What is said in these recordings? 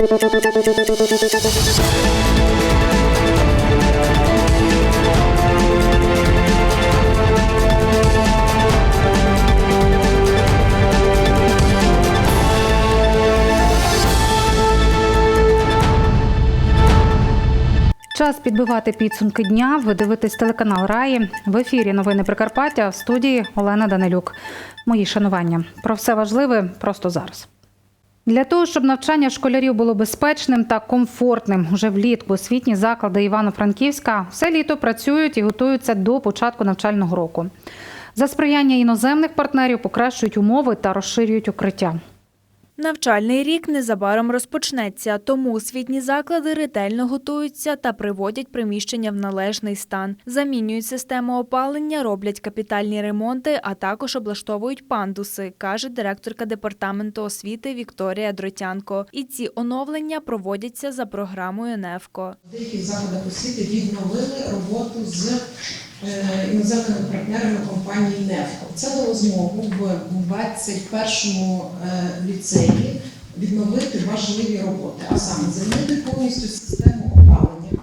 Час підбивати підсумки дня. Ви дивитесь телеканал Раї. В ефірі новини Прикарпаття в студії Олена Данилюк. Мої шанування. Про все важливе просто зараз. Для того, щоб навчання школярів було безпечним та комфортним, уже влітку освітні заклади Івано-Франківська все літо працюють і готуються до початку навчального року. За сприяння іноземних партнерів покращують умови та розширюють укриття. Навчальний рік незабаром розпочнеться, тому освітні заклади ретельно готуються та приводять приміщення в належний стан. Замінюють систему опалення, роблять капітальні ремонти, а також облаштовують пандуси, каже директорка департаменту освіти Вікторія Дротянко. І ці оновлення проводяться за програмою НЕФКО. В деяких закладах освіти відновили роботу з іноземними партнерами компанії «Нефко». Це дало змогу в 21-му е, ліцеї відновити важливі роботи, а саме замінити повністю систему опалення,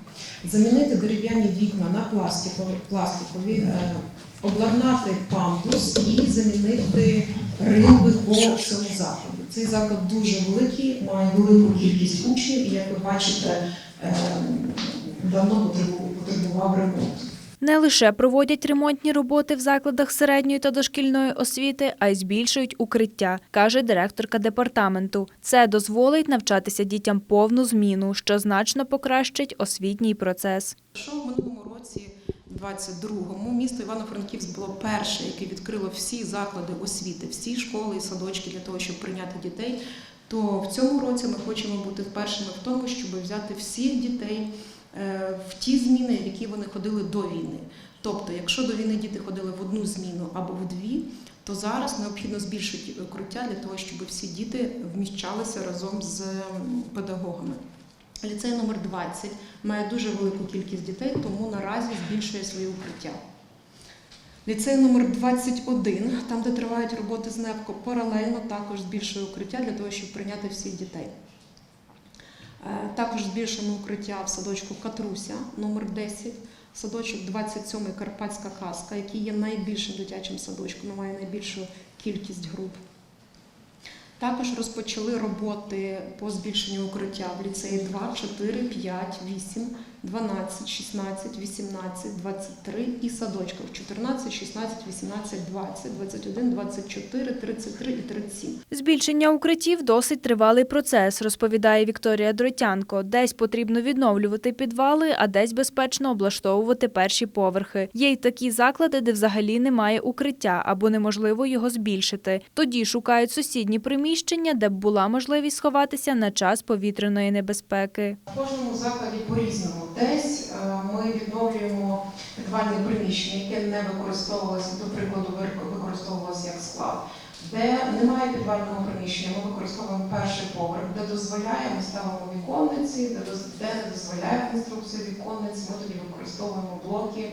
замінити дерев'яні вікна на пластикові, пластикові е, обладнати пандус і замінити римби по всьому закладу. Цей заклад дуже великий, має велику кількість учнів, і як ви бачите, е, давно потребував ремонту. Не лише проводять ремонтні роботи в закладах середньої та дошкільної освіти, а й збільшують укриття, каже директорка департаменту. Це дозволить навчатися дітям повну зміну, що значно покращить освітній процес. Що в минулому році, 22-му, місто Івано-Франківськ було перше, яке відкрило всі заклади освіти, всі школи і садочки для того, щоб прийняти дітей. То в цьому році ми хочемо бути першими в тому, щоб взяти всіх дітей в ті зміни, в які вони ходили до війни. Тобто, якщо до війни діти ходили в одну зміну або в дві, то зараз необхідно збільшити укриття для того, щоб всі діти вміщалися разом з педагогами. Ліцей номер 20 має дуже велику кількість дітей, тому наразі збільшує свої укриття. Ліцей номер 21, там, де тривають роботи з НЕПКО, паралельно також збільшує укриття для того, щоб прийняти всіх дітей. Е, Також збільшено укриття в садочку Катруся номер 10, садочок 27 Карпатська казка, який є найбільшим дитячим садочком, має найбільшу кількість груп. Також розпочали роботи по збільшенню укриття в ліцеї 2, 4, 5, 8, 12, 16, 18, 23 і садочках 14, 16, 18, 20, 21, 24, 33 і 37. Збільшення укриттів досить тривалий процес, розповідає Вікторія Дротянко. Десь потрібно відновлювати підвали, а десь безпечно облаштовувати перші поверхи. Є й такі заклади, де взагалі немає укриття або неможливо його збільшити. Тоді шукають сусідні приміщення, де б була можливість сховатися на час повітряної небезпеки. В кожному закладі по-різному. Десь е, ми відновлюємо підвальне приміщення, яке не використовувалося, до прикладу, використовувалося як склад. Де немає підвального приміщення, ми використовуємо перший поверх, де дозволяє, ми ставимо віконниці, де, де не дозволяє конструкція віконниць, ми тоді використовуємо блоки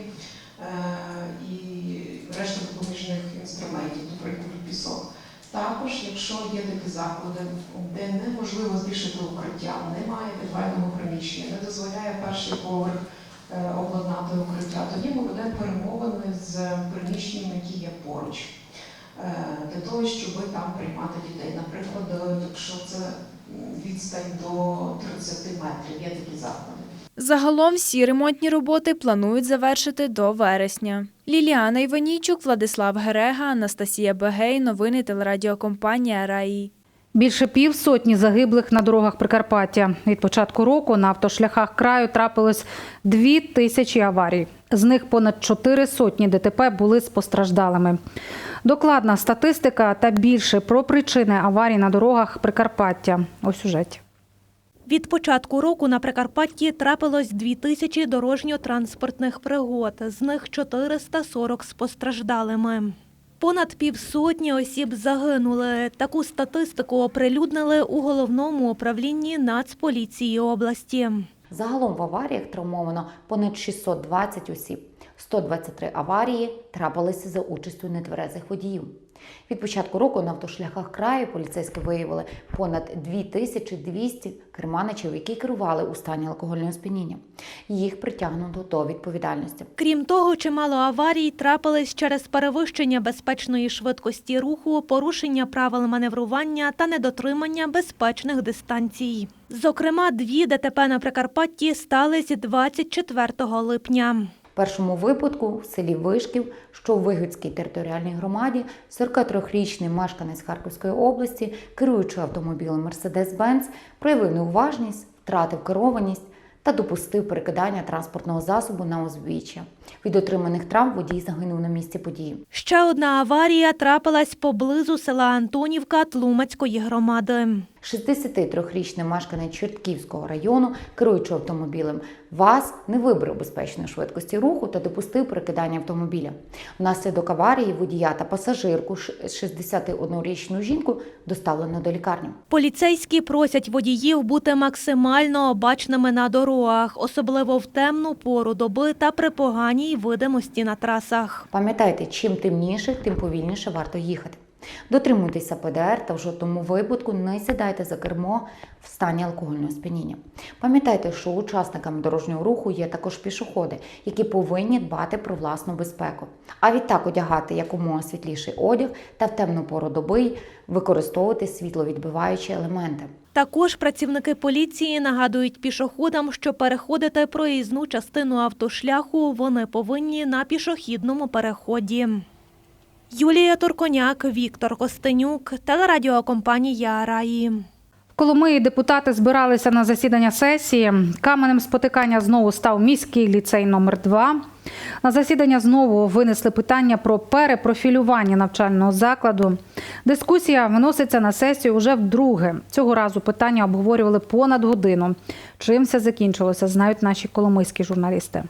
е, і решту допоміжних інструментів, до прикладу, пісок. Також, якщо є такі заклади, де неможливо збільшити укриття, немає підвального приміщення, не дозволяє перший поверх е, обладнати укриття, тоді ми ведемо перемовини з приміщеннями, які є поруч, е, для того, щоб там приймати дітей. Наприклад, е, якщо це відстань до 30 метрів, є такі заклади. Загалом всі ремонтні роботи планують завершити до вересня. Ліліана Іванійчук, Владислав Герега, Анастасія Бегей. Новини телерадіокомпанія Раї. Більше півсотні загиблих на дорогах Прикарпаття. Від початку року на автошляхах краю трапилось дві тисячі аварій. З них понад чотири сотні ДТП були з постраждалими. Докладна статистика та більше про причини аварій на дорогах Прикарпаття. У сюжеті. Від початку року на Прикарпатті трапилось 2000 дорожньо-транспортних пригод, з них 440 з постраждалими. Понад півсотні осіб загинули. Таку статистику оприлюднили у головному управлінні Нацполіції області. Загалом в аваріях травмовано понад 620 осіб. 123 аварії трапилися за участю нетверезих водіїв. Від початку року на автошляхах краю поліцейські виявили понад 2200 керманичів, які керували у стані алкогольного сп'яніння. Їх притягнуто до відповідальності. Крім того, чимало аварій трапились через перевищення безпечної швидкості руху, порушення правил маневрування та недотримання безпечних дистанцій. Зокрема, дві ДТП на Прикарпатті стались 24 липня. Першому випадку в селі Вишків, що в Вигодській територіальній громаді, 43-річний мешканець Харківської області, керуючи автомобілем Mercedes-Benz, проявив неуважність, втратив керованість та допустив перекидання транспортного засобу на узбіччя. Від отриманих травм водій загинув на місці події. Ще одна аварія трапилась поблизу села Антонівка Тлумацької громади. 63-річний мешканець Чортківського району, керуючи автомобілем ВАЗ, не вибрав безпечної швидкості руху та допустив перекидання автомобіля. Внаслідок аварії водія та пасажирку ш- 61-річну жінку доставлено до лікарні. Поліцейські просять водіїв бути максимально обачними на дорогах, особливо в темну пору доби та при поганій видимості на трасах. Пам'ятайте, чим темніше, тим повільніше варто їхати. Дотримуйтеся ПДР та в жодному випадку не сідайте за кермо в стані алкогольного сп'яніння. Пам'ятайте, що учасниками дорожнього руху є також пішоходи, які повинні дбати про власну безпеку. А відтак одягати якомога світліший одяг та в темну пору доби використовувати світловідбиваючі елементи. Також працівники поліції нагадують пішоходам, що переходити проїзну частину автошляху вони повинні на пішохідному переході. Юлія Турконяк, Віктор Костенюк, телерадіокомпанія Раї. В Коломиї депутати збиралися на засідання сесії. Каменем спотикання знову став міський ліцей номер 2 На засідання знову винесли питання про перепрофілювання навчального закладу. Дискусія виноситься на сесію вже вдруге. Цього разу питання обговорювали понад годину. Чим все закінчилося, знають наші коломийські журналісти.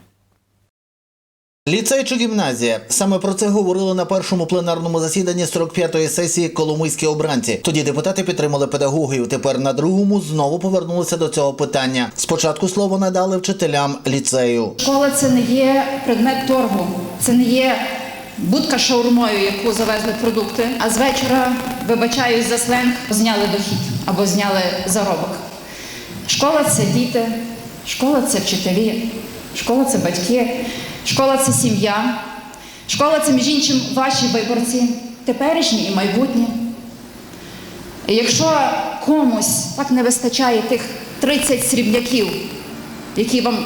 Ліцей чи гімназія саме про це говорили на першому пленарному засіданні 45-ї сесії Коломийські обранці. Тоді депутати підтримали педагогів. Тепер на другому знову повернулися до цього питання. Спочатку слово надали вчителям ліцею. Школа це не є предмет торгу, це не є будка шаурмою, яку завезли продукти, а з вечора, вибачаюсь за сленг, зняли дохід або зняли заробок. Школа це діти, школа це вчителі, школа це батьки, школа це сім'я, школа це, між іншим, ваші виборці, теперішні і майбутні. І якщо комусь так не вистачає тих 30 срібляків, які вам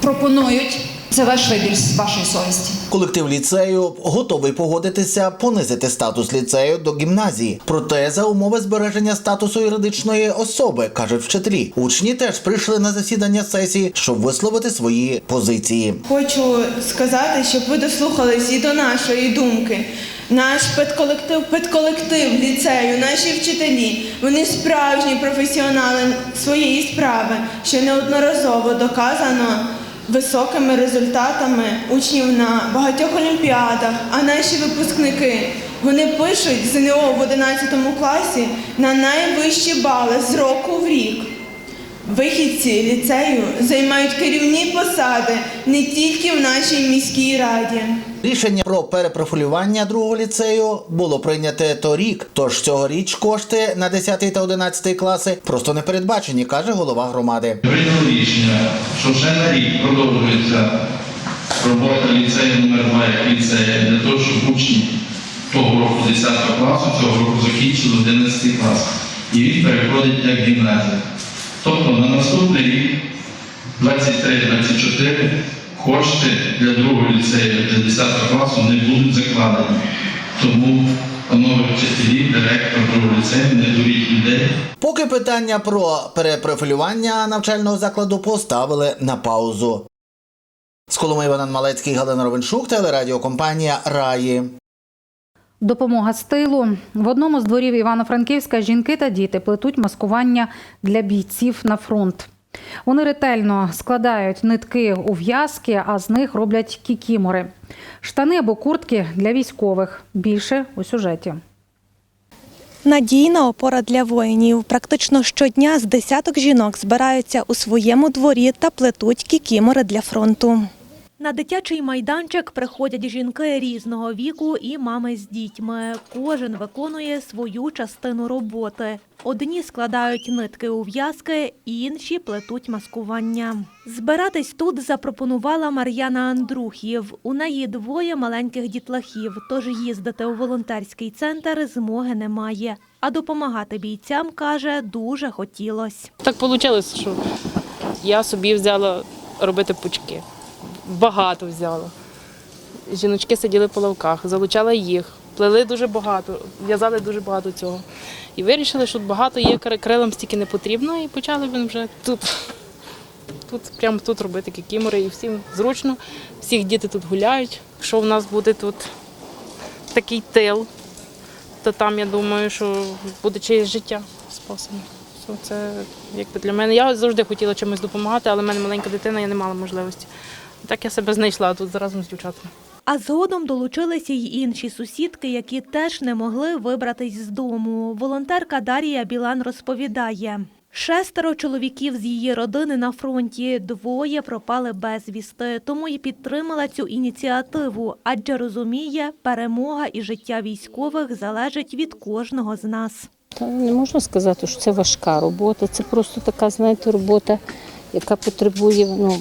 пропонують, це ваш вибір з вашої совісті. Колектив ліцею готовий погодитися понизити статус ліцею до гімназії. Проте за умови збереження статусу юридичної особи кажуть вчителі. Учні теж прийшли на засідання сесії, щоб висловити свої позиції. Хочу сказати, щоб ви дослухались і до нашої думки. Наш педколектив, педколектив ліцею, наші вчителі, вони справжні професіонали своєї справи, що неодноразово доказано високими результатами учнів на багатьох олімпіадах. А наші випускники вони пишуть ЗНО в 11 класі на найвищі бали з року в рік. Вихідці ліцею займають керівні посади не тільки в нашій міській раді. Рішення про перепрофілювання другого ліцею було прийняте торік. Тож цьогоріч кошти на 10 та 11 класи просто не передбачені, каже голова громади. Прийнято рішення, що ще на рік продовжується робота ліцею номер 2 як ліцею для того, щоб учні того року 10 класу, цього року закінчили 11 клас. І він переходить як гімназія. Тобто на наступний рік, 23-24, кошти для другого ліцею для 10 класу не будуть закладені. Тому, панове вчителі, директор другого ліцею, не дуріть людей. Поки питання про перепрофілювання навчального закладу поставили на паузу. З Коломи Іван Малецький, Галина Ровеншук, телерадіокомпанія Раї. Допомога з тилу в одному з дворів Івано-Франківська жінки та діти плетуть маскування для бійців на фронт. Вони ретельно складають нитки у в'язки, а з них роблять кікімори. Штани або куртки для військових. Більше у сюжеті. Надійна опора для воїнів. Практично щодня з десяток жінок збираються у своєму дворі та плетуть кікімори для фронту. На дитячий майданчик приходять жінки різного віку і мами з дітьми. Кожен виконує свою частину роботи. Одні складають нитки у в'язки, інші плетуть маскування. Збиратись тут запропонувала Мар'яна Андрухів. У неї двоє маленьких дітлахів, тож їздити у волонтерський центр змоги немає. А допомагати бійцям каже дуже хотілось. Так вийшло, що я собі взяла робити пучки. Багато взяла. Жіночки сиділи по лавках, залучала їх, плели дуже багато, в'язали дуже багато цього. І вирішили, що багато є крилам стільки не потрібно, і почали він вже тут, тут, прямо тут робити кікімори, і всім зручно. Всіх діти тут гуляють. Якщо в нас буде тут такий тил, то там я думаю, що буде чиєсь життя спасено. Це якби для мене. Я завжди хотіла чимось допомагати, але в мене маленька дитина, я не мала можливості. Так я себе знайшла тут разом з дівчатами. А згодом долучилися й інші сусідки, які теж не могли вибратись з дому. Волонтерка Дарія Білан розповідає. Шестеро чоловіків з її родини на фронті, двоє пропали безвісти, тому і підтримала цю ініціативу, адже розуміє, перемога і життя військових залежить від кожного з нас. Та не можна сказати, що це важка робота. Це просто така, знаєте, робота, яка потребує ну,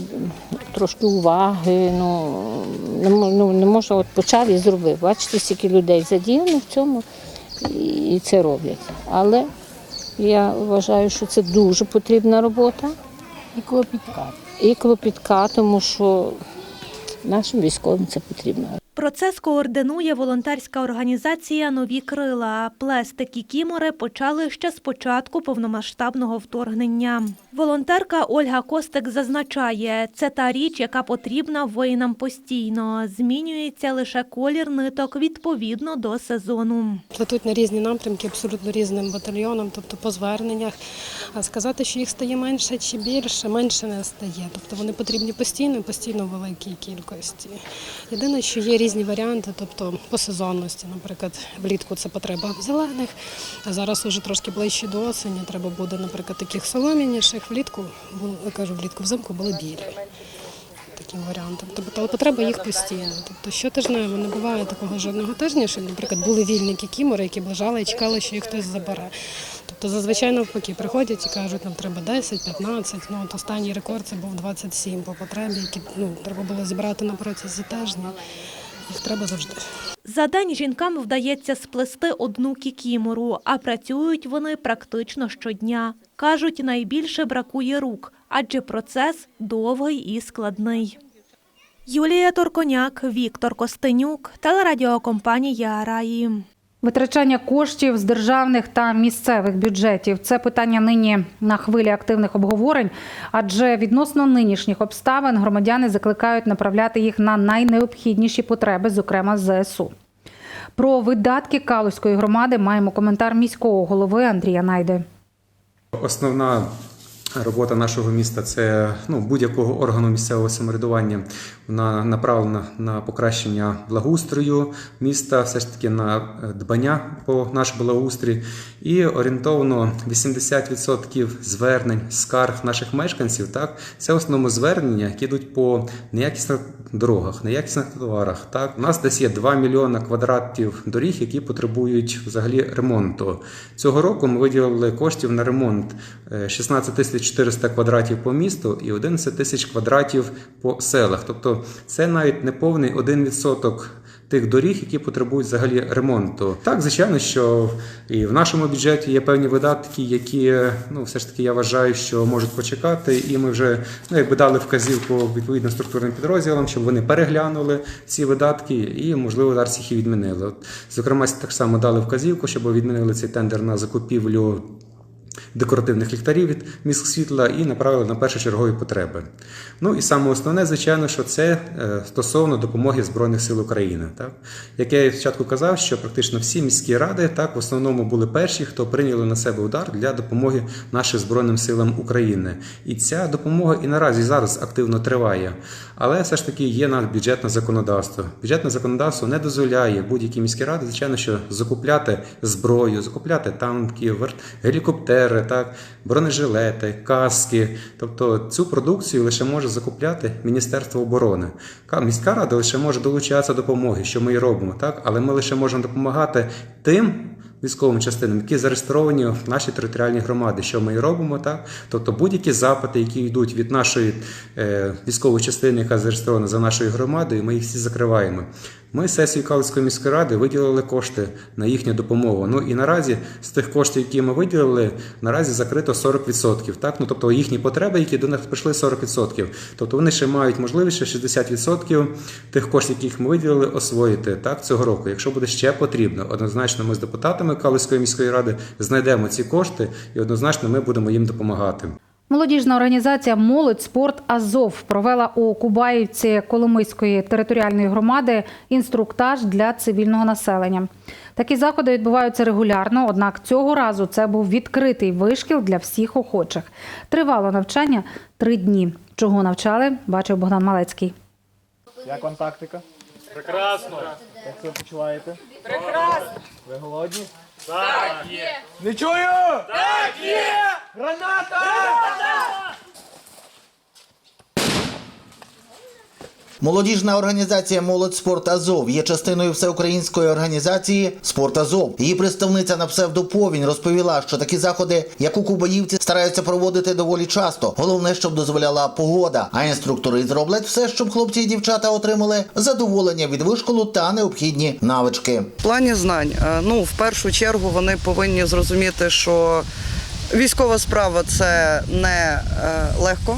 трошки уваги. Ну, не, ну, не можна от почав і зробив. Бачите, скільки людей задіяно в цьому і це роблять. Але я вважаю, що це дуже потрібна робота. І клопітка. І клопітка, тому що нашим військовим це потрібно. Процес координує волонтерська організація Нові крила. Плести кікімори почали ще з початку повномасштабного вторгнення. Волонтерка Ольга Костик зазначає, це та річ, яка потрібна воїнам постійно. Змінюється лише колір ниток відповідно до сезону. плетуть на різні напрямки, абсолютно різним батальйонам, тобто по зверненнях. А сказати, що їх стає менше чи більше, менше не стає. Тобто вони потрібні постійно, постійно в великій кількості. Єдине, що є різні варіанти, тобто по сезонності. Наприклад, влітку це потреба зелених, а зараз уже трошки ближче до осені. Треба буде, наприклад, таких солом'яніших. Влітку я кажу, влітку взимку були білі. Таким варіантом. Тобто потреба їх постійно. Тобто щотижнево не буває такого жодного тижня, що, наприклад, були вільні кікімори, які лежали і чекали, що їх хтось забере. Тобто зазвичай навпаки приходять і кажуть, нам треба 10-15. Ну от останній рекорд це був 27 по потребі, які ну треба було зібрати на протязі тижня. Їх треба завжди. За день жінкам вдається сплести одну кікімору, а працюють вони практично щодня. Кажуть, найбільше бракує рук, адже процес довгий і складний. Юлія Торконяк, Віктор Костенюк, телерадіокомпанія Раї. Витрачання коштів з державних та місцевих бюджетів це питання нині на хвилі активних обговорень, адже відносно нинішніх обставин громадяни закликають направляти їх на найнеобхідніші потреби, зокрема ЗСУ. Про видатки Калузької громади маємо коментар міського голови Андрія Найди. Основна робота нашого міста це ну, будь-якого органу місцевого самоврядування. Вона направлена на покращення благоустрою міста, все ж таки на е, дбання по наш благоустрій. І орієнтовно 80% звернень, скарг наших мешканців, так, це в основному звернення, які йдуть по неякісних дорогах, неякісних товарах. Так, у нас десь є 2 мільйона квадратів доріг, які потребують взагалі ремонту. Цього року ми виділили коштів на ремонт е, 16 тисяч 400 квадратів по місту і 11 тисяч квадратів по селах. Тобто це навіть не повний 1% тих доріг, які потребують взагалі ремонту. Так, звичайно, що і в нашому бюджеті є певні видатки, які ну все ж таки я вважаю, що можуть почекати, і ми вже ну якби дали вказівку відповідним структурним підрозділам, щоб вони переглянули ці видатки і можливо зараз їх і відмінили. От, зокрема, так само дали вказівку, щоб відмінили цей тендер на закупівлю декоративних ліхтарів від міськ світла і направили на першочергові потреби. Ну і саме основне, звичайно, що це е, стосовно допомоги Збройних сил України. Так? Як я спочатку казав, що практично всі міські ради так в основному були перші, хто прийняли на себе удар для допомоги нашим Збройним силам України. І ця допомога і наразі зараз активно триває. Але все ж таки є на бюджетне законодавство. Бюджетне законодавство не дозволяє будь-якій міській раді, звичайно, що закупляти зброю, закупляти танки, гелікоптери. БТРи, так, бронежилети, каски. Тобто цю продукцію лише може закупляти Міністерство оборони. Міська рада лише може долучатися до допомоги, що ми і робимо, так, але ми лише можемо допомагати тим. Військовим частинам, які зареєстровані в нашій територіальній громаді, що ми і робимо, так тобто будь-які запити, які йдуть від нашої е, військової частини, яка зареєстрована за нашою громадою, ми їх всі закриваємо. Ми сесію Калицької міської ради виділили кошти на їхню допомогу. Ну і наразі з тих коштів, які ми виділили, наразі закрито 40%. Так, ну тобто їхні потреби, які до них прийшли, 40%. Тобто вони ще мають можливість ще 60% тих коштів, яких ми виділили, освоїти так цього року. Якщо буде ще потрібно, однозначно ми з депутатами Калицької міської ради знайдемо ці кошти, і однозначно ми будемо їм допомагати. Молодіжна організація Молодь спорт Азов провела у Кубаївці Коломийської територіальної громади інструктаж для цивільного населення. Такі заходи відбуваються регулярно, однак цього разу це був відкритий вишкіл для всіх охочих. Тривало навчання три дні. Чого навчали, бачив Богдан Малецький. Як вам тактика? Прекрасно. Як себе почуваєте? Прекрасно. Ви голодні? Так, є. Не чую! Так, є! Граната! Молодіжна організація Молодь спорт Азов є частиною всеукраїнської організації Спорт Азов. Її представниця на псевдоповінь розповіла, що такі заходи, як у Кубаївці, стараються проводити доволі часто. Головне, щоб дозволяла погода. А інструктори зроблять все, щоб хлопці і дівчата отримали задоволення від вишколу та необхідні навички. В плані знань, е, ну в першу чергу вони повинні зрозуміти, що військова справа це не е, легко.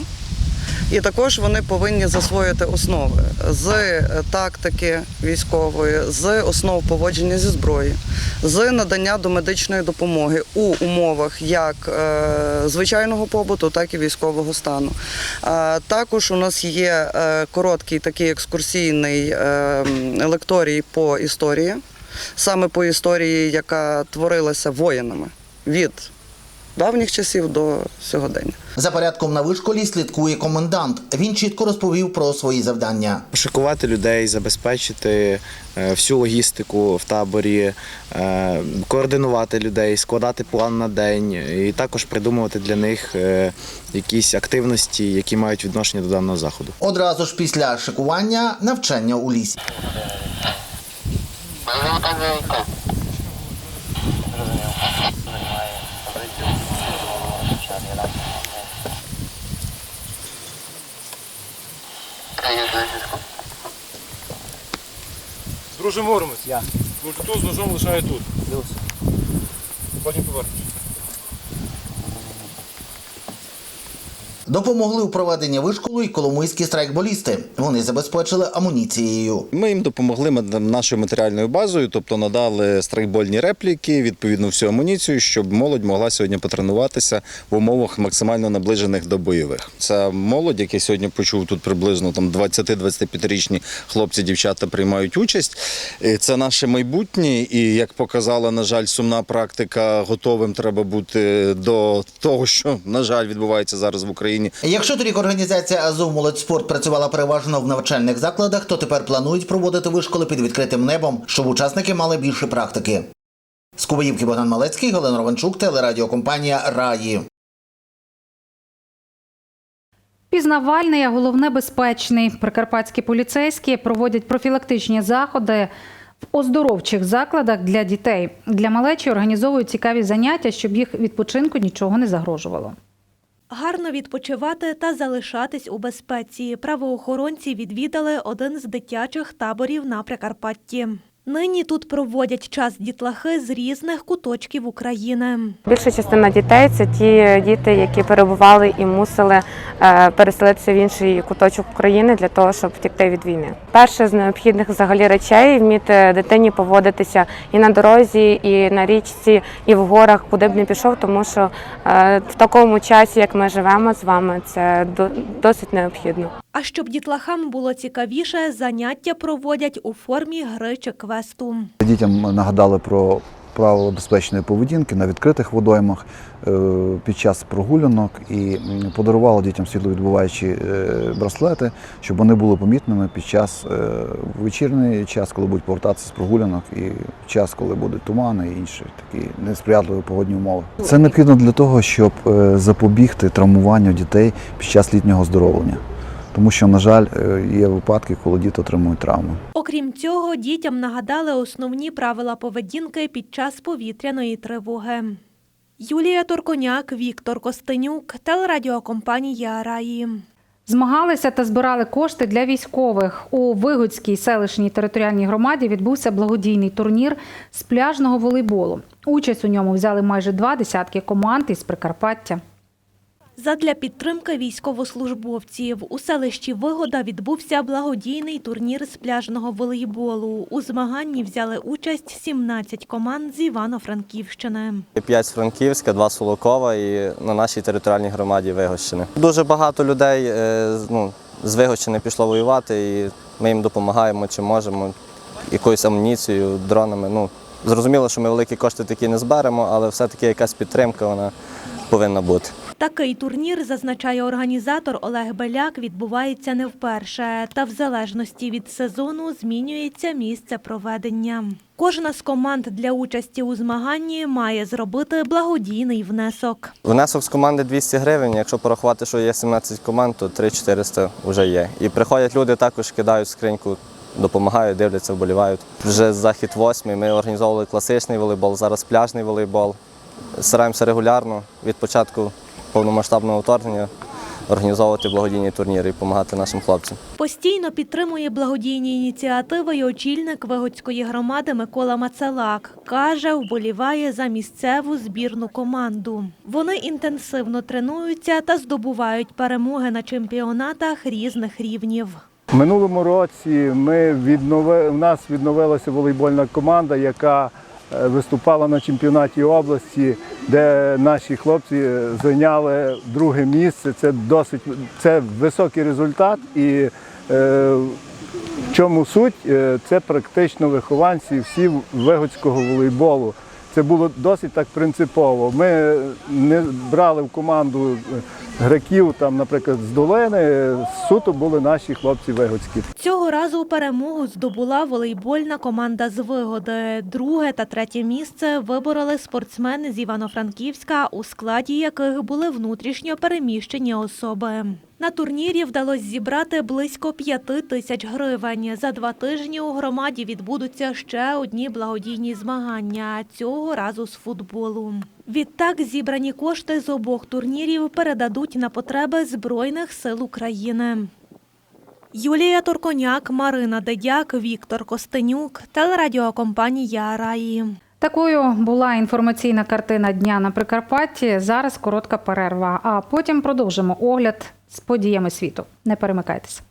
І також вони повинні засвоїти основи з е, тактики військової, з основ поводження зі зброєю, з надання домедичної допомоги у умовах як е, звичайного побуту, так і військового стану. Також у нас є короткий такий екскурсійний лекторій по історії, саме по історії, яка творилася воїнами від давніх часів до сьогодення. За порядком на вишколі слідкує комендант. Він чітко розповів про свої завдання. Шикувати людей, забезпечити е, всю логістику в таборі, е, координувати людей, складати план на день і також придумувати для них е, якісь активності, які мають відношення до даного заходу. Одразу ж після шикування навчання у лісі. Друже Муромець. Я. Тут з ножом лишаю тут. Потім повернеш. Допомогли у проведенні вишколу і коломийські страйкболісти. Вони забезпечили амуніцією. Ми їм допомогли нашою матеріальною базою, тобто надали страйкбольні репліки, відповідно всю амуніцію, щоб молодь могла сьогодні потренуватися в умовах максимально наближених до бойових. Це молодь, яка сьогодні почув тут приблизно там 20-25-річні хлопці, дівчата приймають участь. Це наше майбутнє, і як показала, на жаль, сумна практика, готовим треба бути до того, що на жаль відбувається зараз в Україні. Якщо торік організація Азов Молодь спорт працювала переважно в навчальних закладах, то тепер планують проводити вишколи під відкритим небом, щоб учасники мали більше практики. З Кубаївки Богдан Малецький, Галина Ровенчук, телерадіокомпанія Раї. Пізнавальний, а головне безпечний. Прикарпатські поліцейські проводять профілактичні заходи в оздоровчих закладах для дітей. Для малечі організовують цікаві заняття, щоб їх відпочинку нічого не загрожувало. Гарно відпочивати та залишатись у безпеці. Правоохоронці відвідали один з дитячих таборів на Прикарпатті. Нині тут проводять час дітлахи з різних куточків України. Більша частина дітей це ті діти, які перебували і мусили е, переселитися в інший куточок України для того, щоб втекти від війни. Перше з необхідних взагалі речей вміти дитині поводитися і на дорозі, і на річці, і в горах, куди б не пішов, тому що е, в такому часі, як ми живемо з вами, це до- досить необхідно. А щоб дітлахам було цікавіше, заняття проводять у формі гри чи квесту. Дітям нагадали про правила безпечної поведінки на відкритих водоймах е, під час прогулянок і м, подарувала дітям світловідбуваючі е, браслети, щоб вони були помітними під час е, вечірній час, коли будуть повертатися з прогулянок, і час, коли будуть тумани і інші такі несприятливі погодні умови. Це необхідно для того, щоб запобігти травмуванню дітей під час літнього оздоровлення. Тому що, на жаль, е, є випадки, коли діти отримують травми. Окрім цього, дітям нагадали основні правила поведінки під час повітряної тривоги. Юлія Торконяк, Віктор Костенюк, телерадіокомпанія Раї. Змагалися та збирали кошти для військових. У Вигодській селищній територіальній громаді відбувся благодійний турнір з пляжного волейболу. Участь у ньому взяли майже два десятки команд із Прикарпаття. Задля підтримки військовослужбовців у селищі Вигода відбувся благодійний турнір з пляжного волейболу. У змаганні взяли участь 17 команд з Івано-Франківщини. П'ять з Франківська, два Солокова і на нашій територіальній громаді Вигощини. Дуже багато людей е, ну, з Вигощини пішло воювати, і ми їм допомагаємо, чи можемо, якоюсь амуніцією, дронами. Ну, зрозуміло, що ми великі кошти такі не зберемо, але все-таки якась підтримка вона повинна бути. Такий турнір, зазначає організатор Олег Беляк, відбувається не вперше, та в залежності від сезону змінюється місце проведення. Кожна з команд для участі у змаганні має зробити благодійний внесок. Внесок з команди 200 гривень. Якщо порахувати, що є 17 команд, то 3-400 вже є. І приходять люди, також кидають скриньку, допомагають, дивляться, вболівають. Вже захід восьмий. Ми організовували класичний волейбол, зараз пляжний волейбол. Стараємося регулярно від початку повномасштабного вторгнення організовувати благодійні турніри і допомагати нашим хлопцям. Постійно підтримує благодійні ініціативи й очільник Вигодської громади Микола Мацелак. Каже, вболіває за місцеву збірну команду. Вони інтенсивно тренуються та здобувають перемоги на чемпіонатах різних рівнів. В минулому році ми віднови... у нас відновилася волейбольна команда, яка виступала на чемпіонаті області, де наші хлопці е, зайняли друге місце. Це досить це високий результат. І е, в чому суть? Е, Це практично вихованці всі вигодського волейболу. Це було досить так принципово. Ми не брали в команду е, греків, там, наприклад, з долини. Суто були наші хлопці вигодські. Цього разу перемогу здобула волейбольна команда з Вигоди. Друге та третє місце вибороли спортсмени з Івано-Франківська, у складі яких були внутрішньо переміщені особи. На турнірі вдалося зібрати близько п'яти тисяч гривень. За два тижні у громаді відбудуться ще одні благодійні змагання. Цього разу з футболу. Відтак зібрані кошти з обох турнірів передадуть на потреби Збройних сил України. Юлія Торконяк, Марина Дедяк, Віктор Костенюк, телерадіокомпанія Раї. Такою була інформаційна картина дня на Прикарпатті. Зараз коротка перерва, а потім продовжимо огляд з подіями світу. Не перемикайтеся.